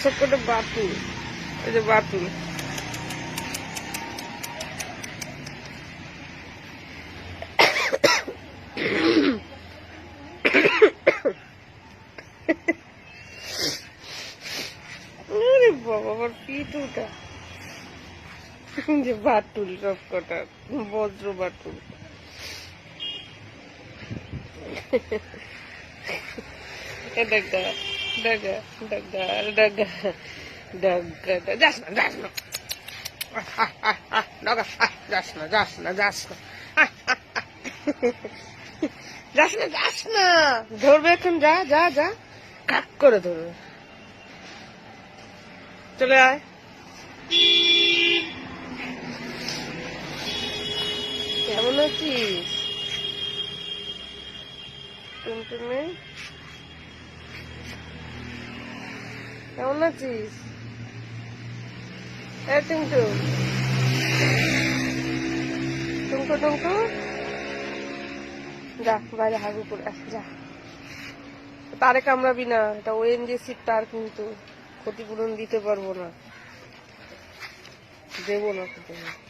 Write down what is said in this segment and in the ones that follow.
এসব করে বাতুল এই যে বাতুল বাবা, আমার যে বাটুল সব কটা, বজ্র Batul ডাগা Dugga, dugga, dugga, dugga, dugga. Jasna, Jasna. Dugga, Jasna, Jasna, Jasna. Jasna, Jasna. ধরবে এখন যা যা যা কাক করে ধরবে চলে আয় কেমন আছিস টুনটুনে কেমন আছিস? এ টুনটু টুনটু টুনটু যা, বাইরে হাগু করে যা। তারে কামড়াবি না, এটা ওএনজিসির তার কিন্তু ক্ষতিপূরণ দিতে পারব না। দেবো না ক্ষতিপূরণ।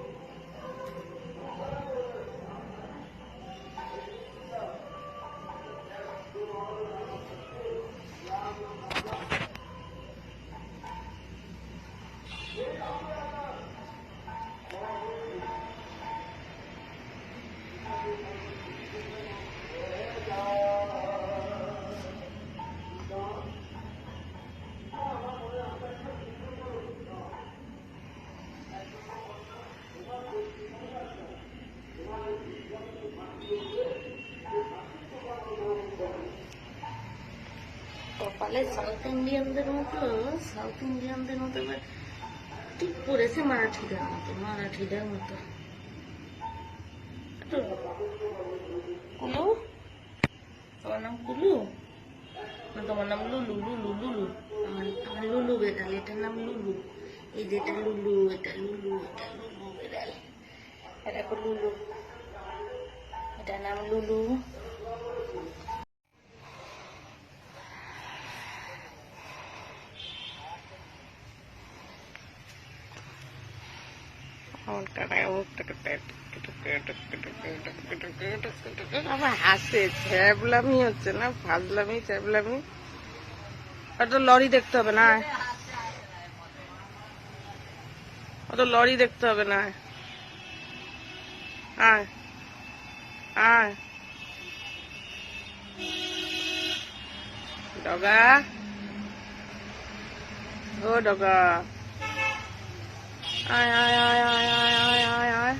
কপালে সাউথ ইন্ডিয়ানদের মতো সাউথ ইন্ডিয়ানদের মতো ঠিক পড়েছে মারাঠিদের মতো মারাঠিদের মতো। কুলু? তোমার নাম কুলু? না, তোমার নাম লুলু লুলু লুলু। আমার আমার লুলু বেড়াল, এটার নাম লুলু। এই যে এটা লুলু এটা লুলু এটা লুলু বেড়াল। এটা লুলু। এটার নাম লুলু। আমার হাসে ছ্যাবলামি হচ্ছে না ফাজলামি ছ্যাবলামি একটা লরি দেখতে হবে না অত লরি দেখতে হবে না আয় আয় ডগা ও ডগা আয় আয় আয় আয় আয় আয়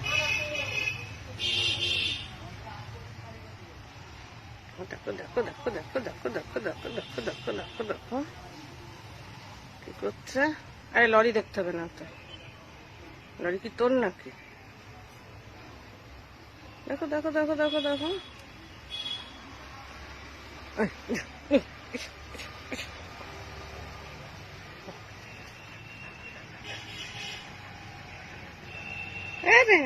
দেখো দেখো দেখো দেখো দেখো দেখো দেখো দেখো দেখো দেখো দেখো কি করছে আরে লরি দেখতে হবে না তো। লরি কি তোর নাকি? দেখো দেখো দেখো দেখো দেখো। আরে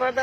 পাদা।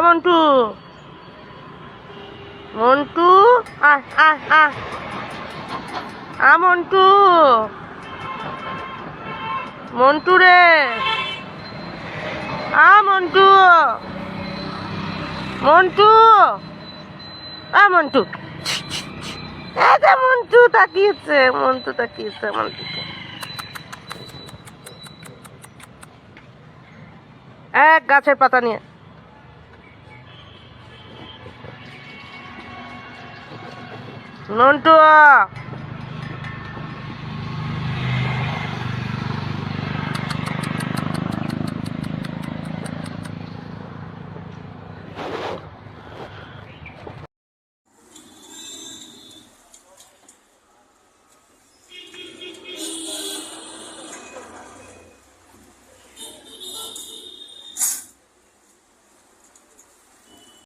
মন্টু। মন্টু আয় আয় আয় আ মন্টু। মন্টু রে। আ মন্টু। মন্টু। আ মন্টু। এটা মন্টু তাকিয়েছে মন্টু তাকিয়েছে মন্টুকে এক গাছের পাতা নিয়ে। মন্টু